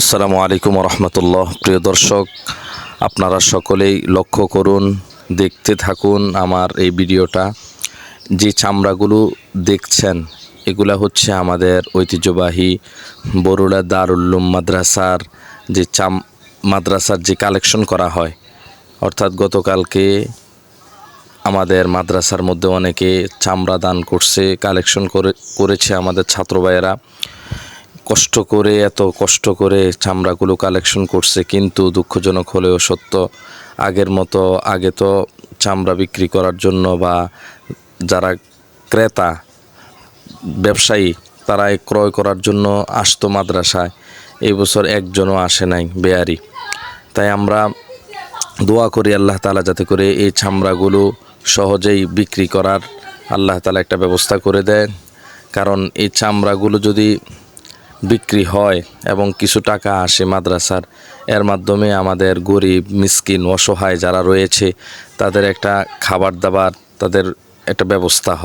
আসসালামু আলাইকুম রহমতুল্লাহ। প্রিয় দর্শক, আপনারা সকলেই লক্ষ্য করুন, দেখতে থাকুন আমার এই ভিডিওটা। যে চামড়াগুলো দেখছেন, এগুলা হচ্ছে আমাদের ঐতিহ্যবাহী বরুড়া দারুল্লুম মাদ্রাসার যে চাম মাদ্রাসার যে কালেকশন করা হয়। অর্থাৎ গতকালকে আমাদের মাদ্রাসার মধ্যে অনেকে চামড়া দান করছে কালেকশন করে করেছে আমাদের ছাত্র ভাইয়েরা কষ্ট করে, এত কষ্ট করে চামড়াগুলো কালেকশন করছে, কিন্তু দুঃখজনক হলেও সত্য, আগের মতো আগে তো চামড়া বিক্রি করার জন্য বা যারা ক্রেতা, ব্যবসায়ী, তারা ক্রয় করার জন্য আসতো মাদ্রাসায়। এই বছর একজনও আসে নাই, বেয়ারি। তাই আমরা দোয়া করি আল্লাহ তালা যাতে করে এই চামড়াগুলো সহজেই বিক্রি করার আল্লাহ তালা একটা ব্যবস্থা করে দেয় কারণ এই চামড়াগুলো যদি বিক্রি হয় এবং কিছু টাকা আসে মাদ্রাসার। এর মাধ্যমে আমাদের গরিব, মিসকিন, অসহায় যারা রয়েছে, তাদের একটা খাবার দাবার, তাদের একটা ব্যবস্থা হয়।